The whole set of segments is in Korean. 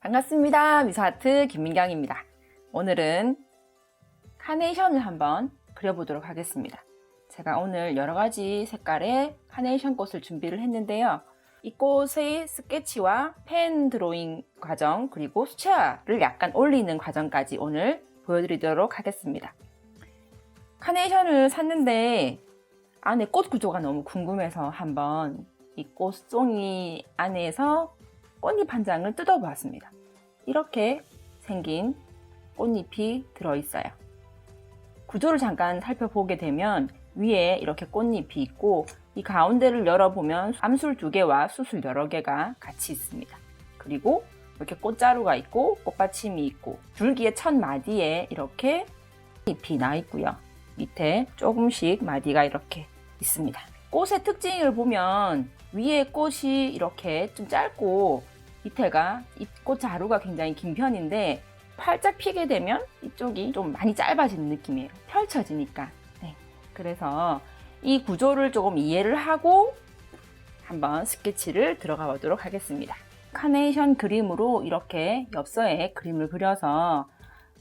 반갑습니다. 미소아트 김민경입니다. 오늘은 카네이션을 한번 그려보도록 하겠습니다. 제가 오늘 여러 가지 색깔의 카네이션 꽃을 준비를 했는데요. 이 꽃의 스케치와 펜 드로잉 과정 그리고 수채화를 약간 올리는 과정까지 오늘 보여드리도록 하겠습니다. 카네이션을 샀는데 안에 꽃 구조가 너무 궁금해서 한번 이 꽃송이 안에서 꽃잎 한 장을 뜯어 보았습니다. 이렇게 생긴 꽃잎이 들어있어요. 구조를 잠깐 살펴보게 되면 위에 이렇게 꽃잎이 있고 이 가운데를 열어보면 암술 두 개와 수술 여러 개가 같이 있습니다. 그리고 이렇게 꽃자루가 있고 꽃받침이 있고 줄기의 첫 마디에 이렇게 잎이 나 있고요. 밑에 조금씩 마디가 이렇게 있습니다. 꽃의 특징을 보면 위에 꽃이 이렇게 좀 짧고 밑에가 이 꽃 자루가 굉장히 긴 편인데 활짝 피게 되면 이쪽이 좀 많이 짧아지는 느낌이에요. 펼쳐지니까. 네. 그래서 이 구조를 조금 이해를 하고 한번 스케치를 들어가 보도록 하겠습니다. 카네이션 그림으로 이렇게 엽서에 그림을 그려서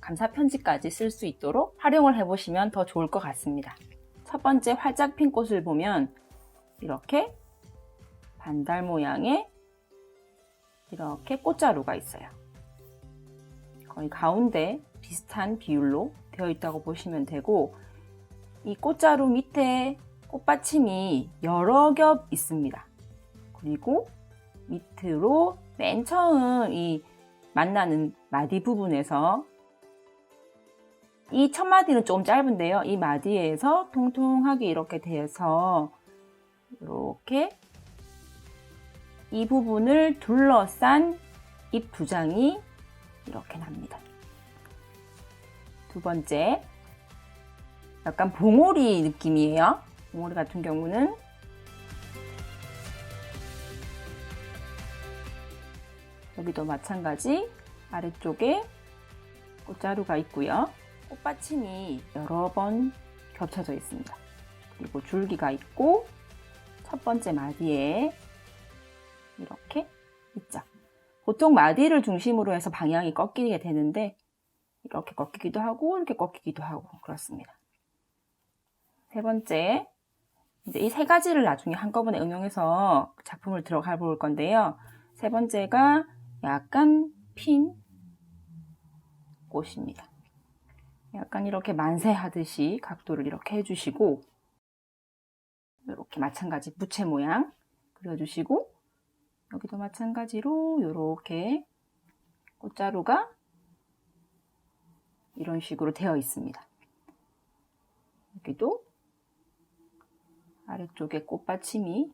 감사 편지까지 쓸 수 있도록 활용을 해보시면 더 좋을 것 같습니다. 첫 번째 활짝 핀 꽃을 보면 이렇게 반달 모양의 이렇게 꽃자루가 있어요. 거의 가운데 비슷한 비율로 되어 있다고 보시면 되고 이 꽃자루 밑에 꽃받침이 여러 겹 있습니다. 그리고 밑으로 맨 처음 이 만나는 마디 부분에서 이 첫 마디는 조금 짧은데요. 이 마디에서 통통하게 이렇게 돼서 이렇게 이 부분을 둘러싼 잎 두 장이 이렇게 납니다. 두 번째, 약간 봉오리 느낌이에요. 봉오리 같은 경우는 여기도 마찬가지 아래쪽에 꽃자루가 있고요. 꽃받침이 여러 번 겹쳐져 있습니다. 그리고 줄기가 있고 첫 번째 마디에 보통 마디를 중심으로 해서 방향이 꺾이게 되는데 이렇게 꺾이기도 하고 이렇게 꺾이기도 하고 그렇습니다. 세 번째, 이제 이 세 가지를 나중에 한꺼번에 응용해서 작품을 들어가 볼 건데요. 세 번째가 약간 핀 꽃입니다. 약간 이렇게 만세하듯이 각도를 이렇게 해주시고 이렇게 마찬가지 부채 모양 그려주시고 여기도 마찬가지로 이렇게 꽃자루가 이런 식으로 되어 있습니다. 여기도 아래쪽에 꽃받침이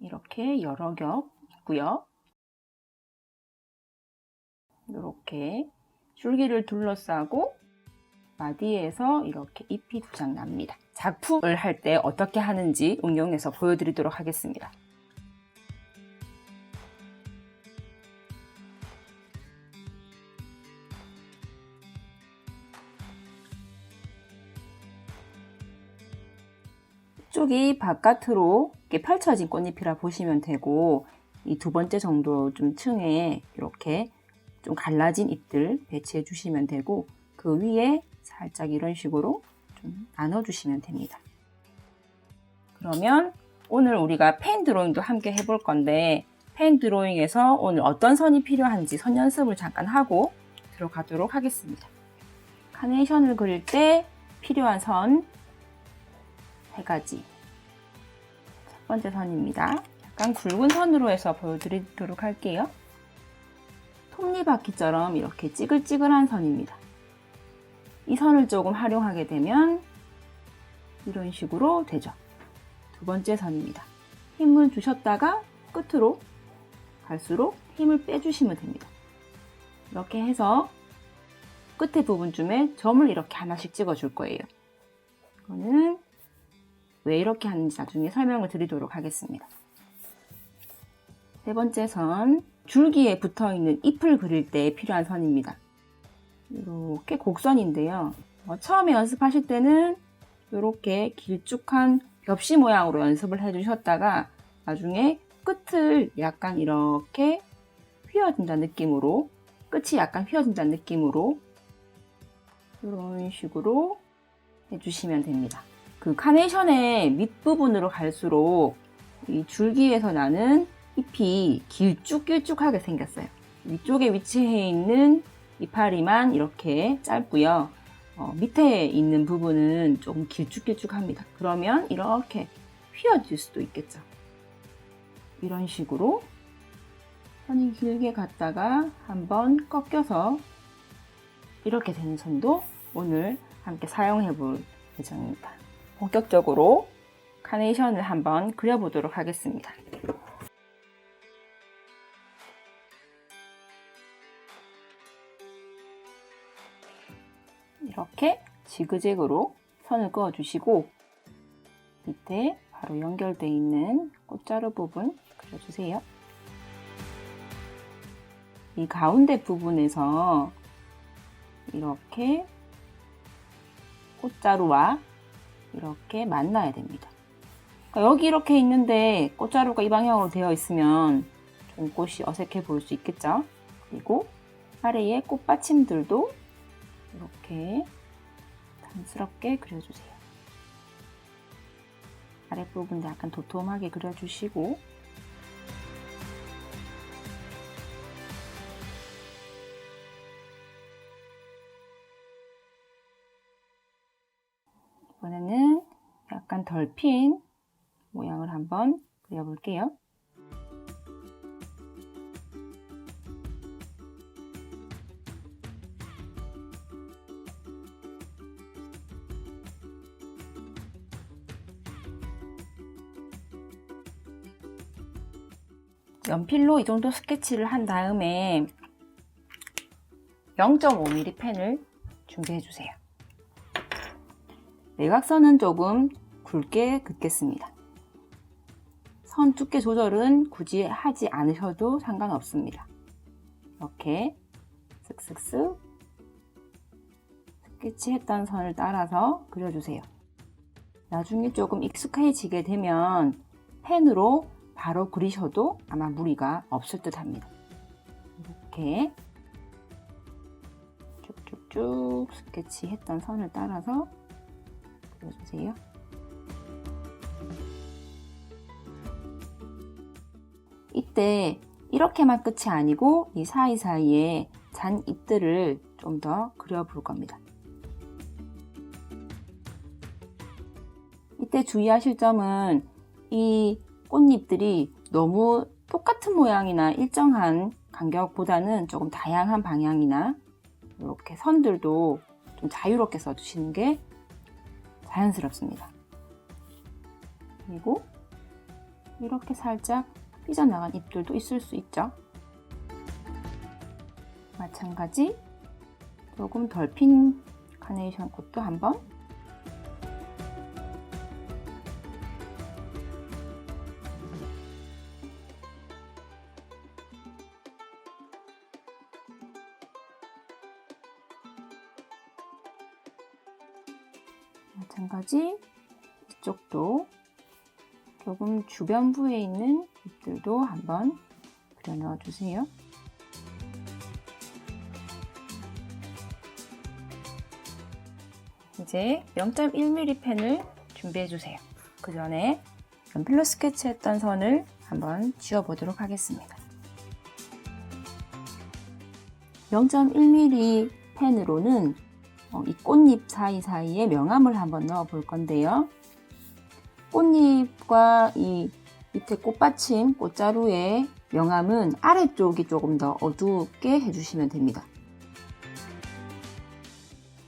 이렇게 여러 겹 있고요. 이렇게 줄기를 둘러싸고 마디에서 이렇게 잎이 두 장 납니다. 작품을 할 때 어떻게 하는지 응용해서 보여드리도록 하겠습니다. 쪽이 바깥으로 이렇게 펼쳐진 꽃잎이라 보시면 되고 이 두 번째 정도 좀 층에 이렇게 좀 갈라진 잎들 배치해 주시면 되고 그 위에 살짝 이런 식으로 좀 나눠 주시면 됩니다. 그러면 오늘 우리가 펜 드로잉도 함께 해볼 건데 펜 드로잉에서 오늘 어떤 선이 필요한지 선 연습을 잠깐 하고 들어가도록 하겠습니다. 카네이션을 그릴 때 필요한 선 세 가지. 첫 번째 선입니다. 약간 굵은 선으로 해서 보여드리도록 할게요. 톱니바퀴처럼 이렇게 찌글찌글한 선입니다. 이 선을 조금 활용하게 되면 이런 식으로 되죠. 두 번째 선입니다. 힘을 주셨다가 끝으로 갈수록 힘을 빼주시면 됩니다. 이렇게 해서 끝에 부분쯤에 점을 이렇게 하나씩 찍어줄 거예요. 이거는 왜 이렇게 하는지 나중에 설명을 드리도록 하겠습니다. 세 번째 선, 줄기에 붙어 있는 잎을 그릴 때 필요한 선입니다. 이렇게 곡선인데요. 어, 처음에 연습하실 때는 이렇게 길쭉한 벽시 모양으로 연습을 해주셨다가 나중에 끝을 약간 이렇게 휘어진다 느낌으로 끝이 약간 휘어진다는 느낌으로 이런 식으로 해주시면 됩니다. 그 카네이션의 밑부분으로 갈수록 이 줄기에서 나는 잎이 길쭉길쭉하게 생겼어요. 위쪽에 위치해 있는 이파리만 이렇게 짧고요. 어, 밑에 있는 부분은 조금 길쭉길쭉합니다. 그러면 이렇게 휘어질 수도 있겠죠. 이런 식으로 선이 길게 갔다가 한번 꺾여서 이렇게 되는 선도 오늘 함께 사용해 볼 예정입니다. 본격적으로 카네이션을 한번 그려보도록 하겠습니다. 이렇게 지그재그로 선을 그어 주시고 밑에 바로 연결되어 있는 꽃자루 부분 그려주세요. 이 가운데 부분에서 이렇게 꽃자루와 이렇게 만나야 됩니다. 그러니까 여기 이렇게 있는데 꽃자루가 이 방향으로 되어 있으면 좀 꽃이 어색해 보일 수 있겠죠? 그리고 아래에 꽃받침들도 이렇게 단스럽게 그려주세요. 아랫부분도 약간 도톰하게 그려주시고 약간 덜 핀 모양을 한번 그려볼게요. 연필로 이 정도 스케치를 한 다음에 0.5mm 펜을 준비해 주세요. 내각선은 조금 굵게 긋겠습니다. 선 두께 조절은 굳이 하지 않으셔도 상관없습니다. 이렇게 쓱쓱쓱 스케치했던 선을 따라서 그려주세요. 나중에 조금 익숙해지게 되면 펜으로 바로 그리셔도 아마 무리가 없을 듯 합니다. 이렇게 쭉쭉쭉 스케치했던 선을 따라서 그려주세요. 때 이렇게만 끝이 아니고 이 사이사이에 잔 잎들을 좀 더 그려볼 겁니다. 이때 주의하실 점은 이 꽃잎들이 너무 똑같은 모양이나 일정한 간격보다는 조금 다양한 방향이나 이렇게 선들도 좀 자유롭게 써주시는 게 자연스럽습니다. 그리고 이렇게 살짝 삐져나간 잎들도 있을 수 있죠. 마찬가지 조금 덜 핀 카네이션 꽃도 한번 마찬가지 이쪽도 조금 주변부에 있는 잎들도 한번 그려 넣어 주세요. 이제 0.1mm 펜을 준비해 주세요. 그 전에 연필로 스케치했던 선을 한번 지워 보도록 하겠습니다. 0.1mm 펜으로는 어, 이 꽃잎 사이사이에 명암을 한번 넣어 볼 건데요. 꽃잎과 이 밑에 꽃받침, 꽃자루의 명암은 아래쪽이 조금 더 어둡게 해주시면 됩니다.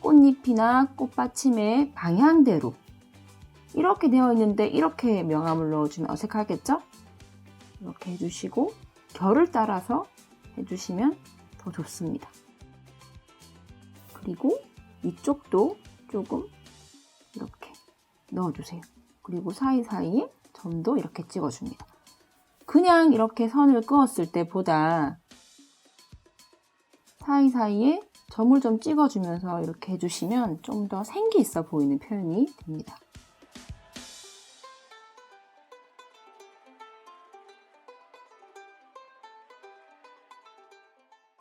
꽃잎이나 꽃받침의 방향대로 이렇게 되어 있는데 이렇게 명암을 넣어주면 어색하겠죠? 이렇게 해주시고 결을 따라서 해주시면 더 좋습니다. 그리고 이쪽도 조금 이렇게 넣어주세요. 그리고 사이사이에 점도 이렇게 찍어줍니다. 그냥 이렇게 선을 그었을 때보다 사이사이에 점을 좀 찍어주면서 이렇게 해주시면 좀 더 생기 있어 보이는 표현이 됩니다.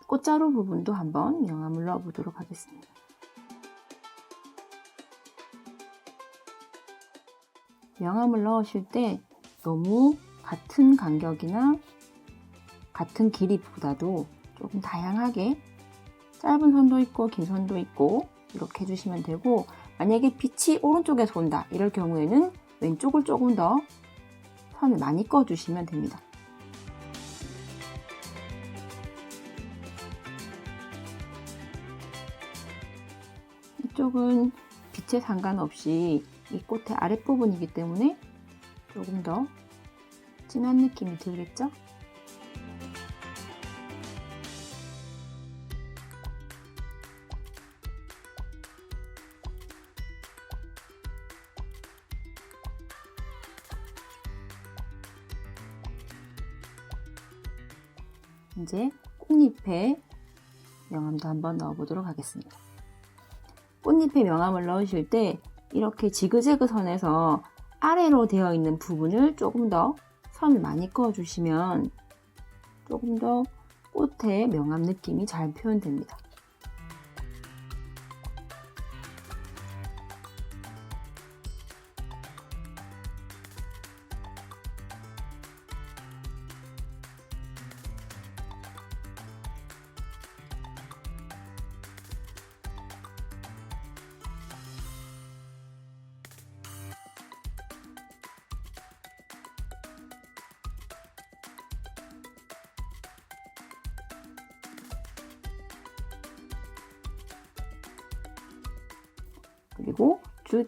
꽃자루 부분도 한번 명암을 넣어보도록 하겠습니다. 명암을 넣으실 때 너무 같은 간격이나 같은 길이보다도 조금 다양하게 짧은 선도 있고 긴 선도 있고 이렇게 해주시면 되고 만약에 빛이 오른쪽에서 온다 이럴 경우에는 왼쪽을 조금 더 선을 많이 꺼주시면 됩니다. 이쪽은 빛에 상관없이 이 꽃의 아랫부분이기 때문에 조금 더 진한 느낌이 들겠죠? 이제 꽃잎에 명암도 한번 넣어보도록 하겠습니다. 꽃잎에 명암을 넣으실 때 이렇게 지그재그 선에서 아래로 되어 있는 부분을 조금 더 선을 많이 그어주시면 조금 더 꽃의 명암 느낌이 잘 표현됩니다.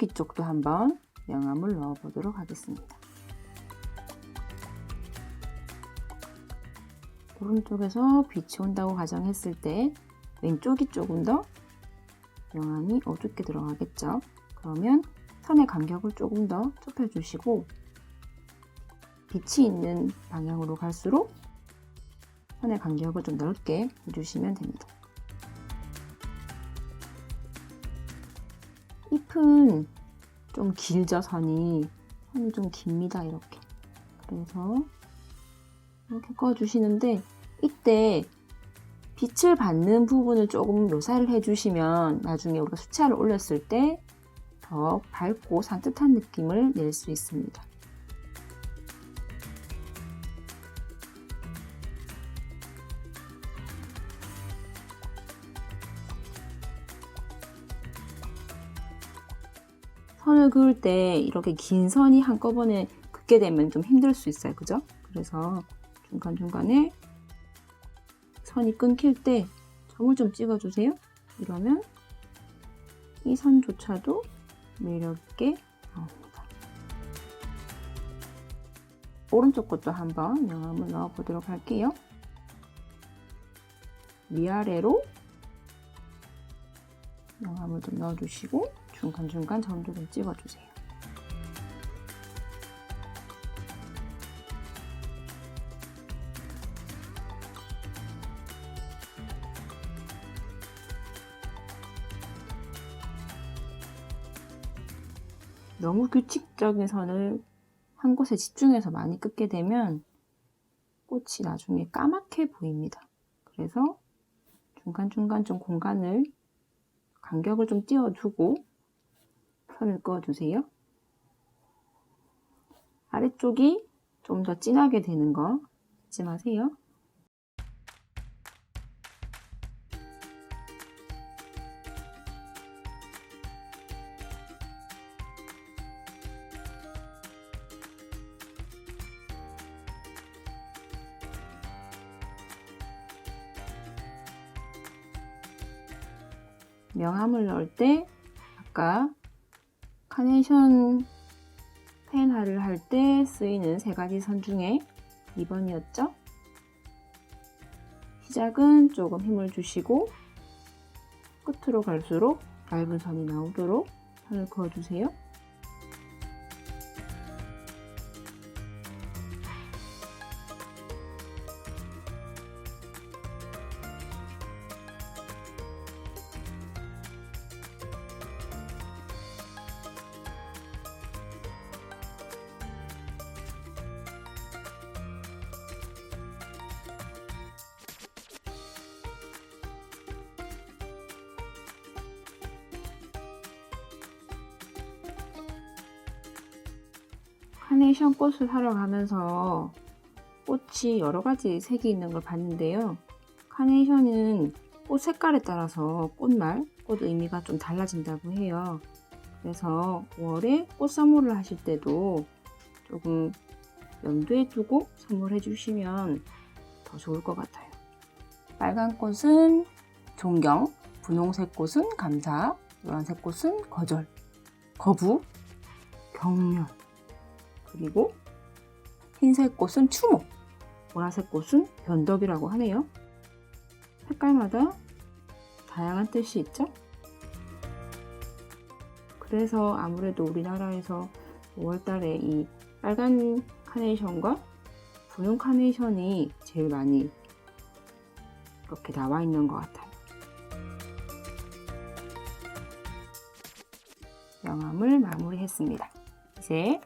줄기 쪽도 한번 명암을 넣어 보도록 하겠습니다. 오른쪽에서 빛이 온다고 가정했을 때 왼쪽이 조금 더 명암이 어둡게 들어가겠죠. 그러면 선의 간격을 조금 더 좁혀주시고 빛이 있는 방향으로 갈수록 선의 간격을 좀 넓게 해주시면 됩니다. 잎은 좀 길죠 선이 선이 좀 깁니다 이렇게 그래서 이렇게 꺼주시는데 이때 빛을 받는 부분을 조금 묘사를 해주시면 나중에 우리가 수채화를 올렸을 때 더 밝고 산뜻한 느낌을 낼 수 있습니다. 선을 그을 때 이렇게 긴 선이 한꺼번에 긋게 되면 좀 힘들 수 있어요. 그죠? 그래서 중간중간에 선이 끊길 때 점을 좀 찍어주세요. 이러면 이 선조차도 매력있게 나옵니다. 오른쪽 것도 한번 명암을 넣어보도록 할게요. 위아래로 명암을 좀 넣어주시고 중간중간 점도 좀 찍어주세요. 너무 규칙적인 선을 한 곳에 집중해서 많이 긋게 되면 꽃이 나중에 까맣게 보입니다. 그래서 중간중간 좀 공간을 간격을 좀 띄워주고 선을 그어주세요. 아래쪽이 좀 더 진하게 되는 거 잊지 마세요. 명암을 넣을 때 아까 카네이션 펜화를 할 때 쓰이는 세 가지 선 중에 2번이었죠? 시작은 조금 힘을 주시고 끝으로 갈수록 얇은 선이 나오도록 선을 그어주세요. 꽃을 사러 가면서 꽃이 여러 가지 색이 있는 걸 봤는데요. 카네이션은 꽃 색깔에 따라서 꽃말, 꽃 의미가 좀 달라진다고 해요. 그래서 5월에 꽃 선물을 하실 때도 조금 염두에 두고 선물해 주시면 더 좋을 것 같아요. 빨간 꽃은 존경, 분홍색 꽃은 감사, 노란색 꽃은 거절, 거부, 경련, 그리고 흰색 꽃은 추모, 보라색 꽃은 변덕이라고 하네요. 색깔마다 다양한 뜻이 있죠? 그래서 아무래도 우리나라에서 5월달에 이 빨간 카네이션과 분홍 카네이션이 제일 많이 이렇게 나와 있는 것 같아요. 명암을 마무리했습니다. 이제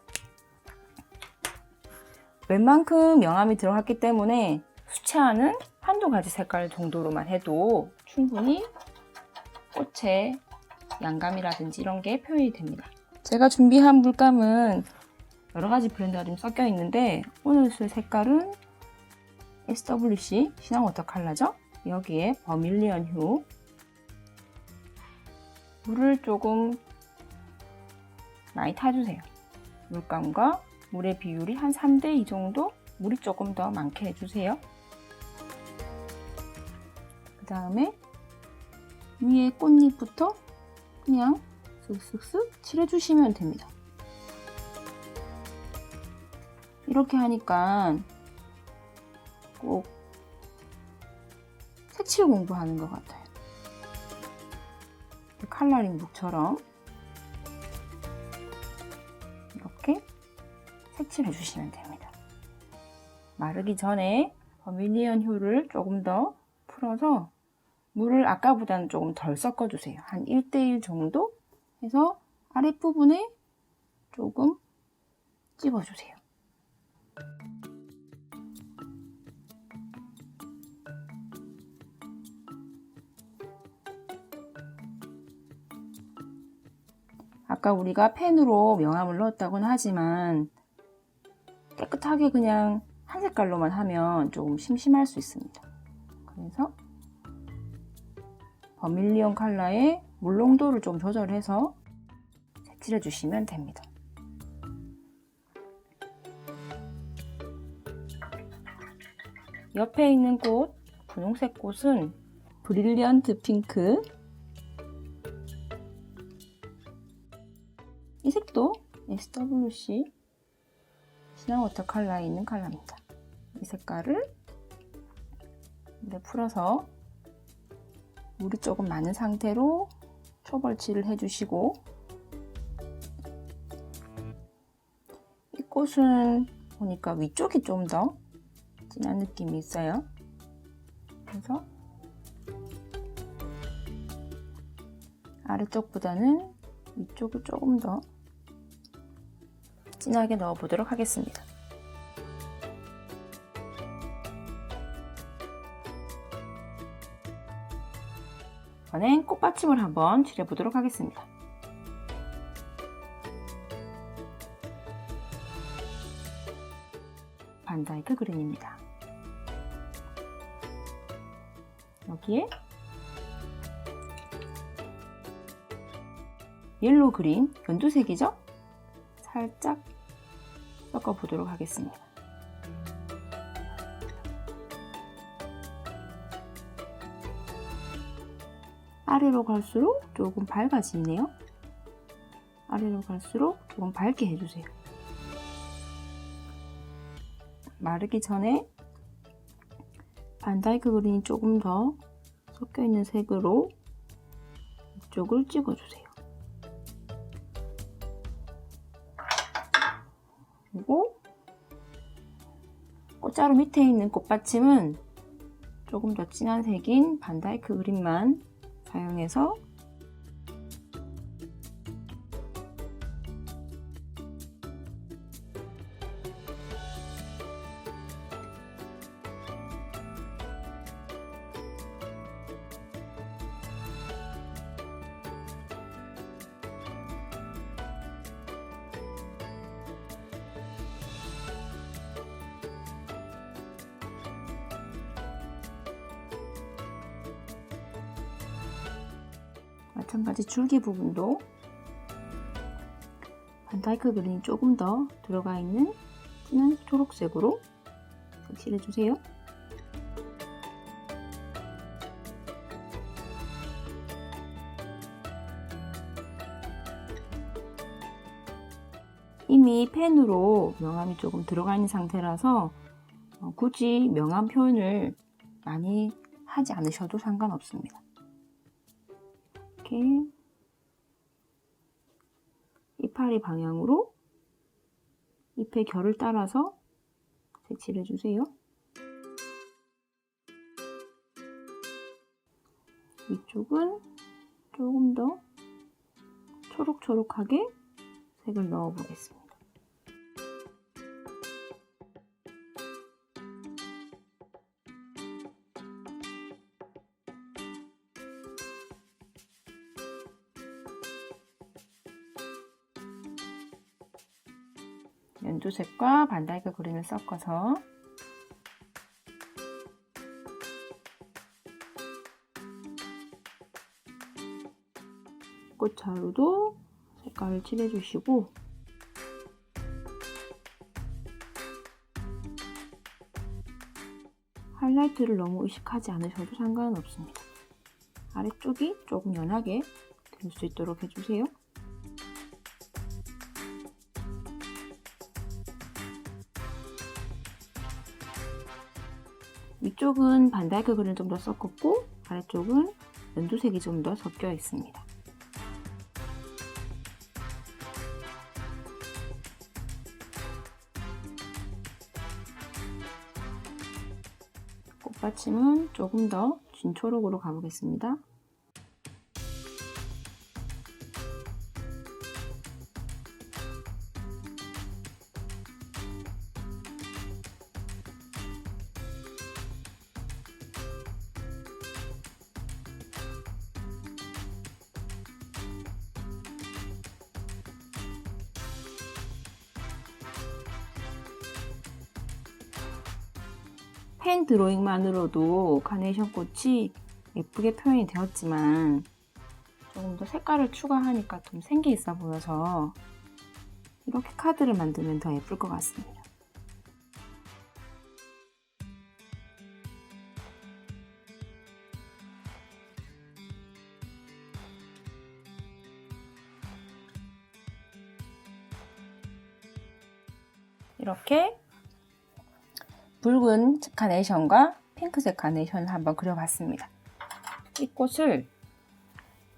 웬만큼 명암이 들어갔기 때문에 수채화는 한두 가지 색깔 정도로만 해도 충분히 꽃의 양감이라든지 이런 게 표현이 됩니다. 제가 준비한 물감은 여러 가지 브랜드가 좀 섞여 있는데 오늘 쓸 색깔은 SWC 신앙 워터 컬러죠. 여기에 버밀리언 휴 물을 조금 많이 타주세요. 물감과 물의 비율이 한 3대 2 정도 물이 조금 더 많게 해주세요. 그 다음에 위에 꽃잎부터 그냥 쓱쓱쓱 칠해주시면 됩니다. 이렇게 하니까 꼭 색칠 공부하는 것 같아요. 칼라링 북처럼 색칠해 주시면 됩니다. 마르기 전에 버밀리언 효를 조금 더 풀어서 물을 아까보다는 조금 덜 섞어 주세요. 한 1대1 정도 해서 아랫부분에 조금 찍어주세요. 아까 우리가 펜으로 명암을 넣었다고는 하지만 깨끗하게 그냥 한 색깔로만 하면 조금 심심할 수 있습니다. 그래서 버밀리온 컬러의 물 농도를 좀 조절해서 색칠해 주시면 됩니다. 옆에 있는 꽃, 분홍색 꽃은 브릴리언트 핑크 이 색도 SWC 신화 워터 컬러에 있는 컬러입니다. 이 색깔을 물에 풀어서 물이 조금 많은 상태로 초벌칠을 해주시고 이 꽃은 보니까 위쪽이 좀 더 진한 느낌이 있어요. 그래서 아래쪽보다는 위쪽을 조금 더 진하게 넣어 보도록 하겠습니다. 이번엔 꽃받침을 한번 칠해보도록 하겠습니다. 반다이크 그린입니다. 여기에 옐로 그린 연두색이죠? 살짝 섞어 보도록 하겠습니다. 아래로 갈수록 조금 밝아지네요. 아래로 갈수록 조금 밝게 해주세요. 마르기 전에 반다이크 그린이 조금 더 섞여 있는 색으로 이쪽을 찍어주세요. 그리고 꽃자루 밑에 있는 꽃받침은 조금 더 진한 색인 반다이크 그린만 사용해서 마찬가지 줄기 부분도 반타이크 그린이 조금 더 들어가 있는 진한 초록색으로 색칠해 주세요. 이미 펜으로 명암이 조금 들어가 있는 상태라서 어, 굳이 명암 표현을 많이 하지 않으셔도 상관없습니다. 이렇게 이파리 방향으로 잎의 결을 따라서 색칠해 주세요. 위쪽은 조금 더 초록초록하게 색을 넣어 보겠습니다. 연두색과 반달크 그린을 섞어서 꽃자루도 색깔을 칠해주시고 하이라이트를 너무 의식하지 않으셔도 상관은 없습니다. 아래쪽이 조금 연하게 될 수 있도록 해주세요. 위쪽은 반달크 그린을 좀더 섞었고 아래쪽은 연두색이 좀 더 섞여 있습니다. 꽃받침은 조금 더 진초록으로 가보겠습니다. 펜 드로잉만으로도 카네이션 꽃이 예쁘게 표현이 되었지만 조금 더 색깔을 추가하니까 좀 생기 있어 보여서 이렇게 카드를 만들면 더 예쁠 것 같습니다. 카네이션과 핑크색 카네이션을 한번 그려봤습니다. 이 꽃을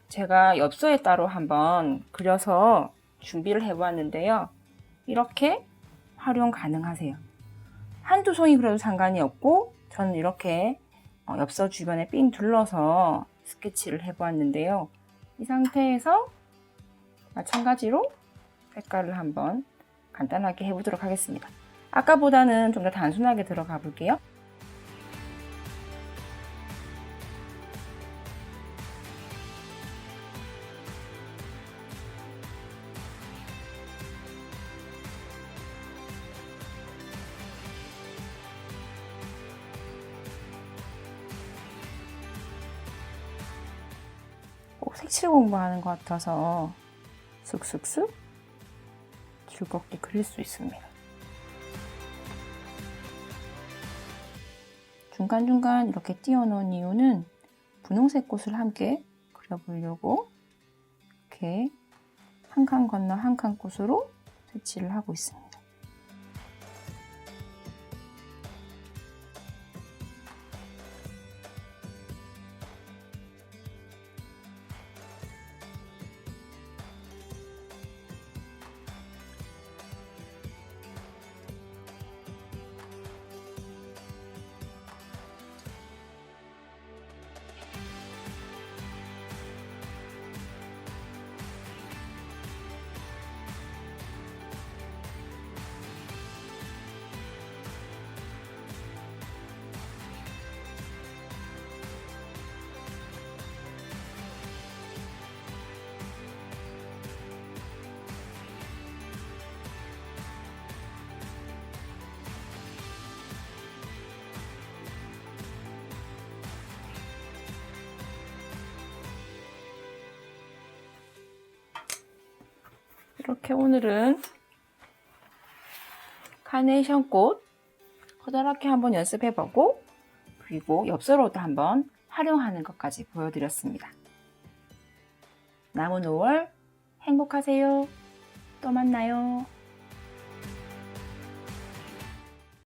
제가 엽서에 따로 한번 그려서 준비를 해보았는데요. 이렇게 활용 가능하세요. 한두 송이 그려도 상관이 없고 저는 이렇게 어, 엽서 주변에 삥 둘러서 스케치를 해보았는데요. 이 상태에서 마찬가지로 색깔을 한번 간단하게 해보도록 하겠습니다. 아까보다는 좀 더 단순하게 들어가 볼게요. 꼭 색칠 공부하는 것 같아서 슥슥슥 즐겁게 그릴 수 있습니다. 중간중간 이렇게 띄워놓은 이유는 분홍색 꽃을 함께 그려보려고 이렇게 한 칸 건너 한 칸 꽃으로 색칠을 하고 있습니다. 이렇게 오늘은 카네이션 꽃 커다랗게 한번 연습해보고 그리고 엽서로도 한번 활용하는 것까지 보여드렸습니다. 남은 5월 행복하세요. 또 만나요.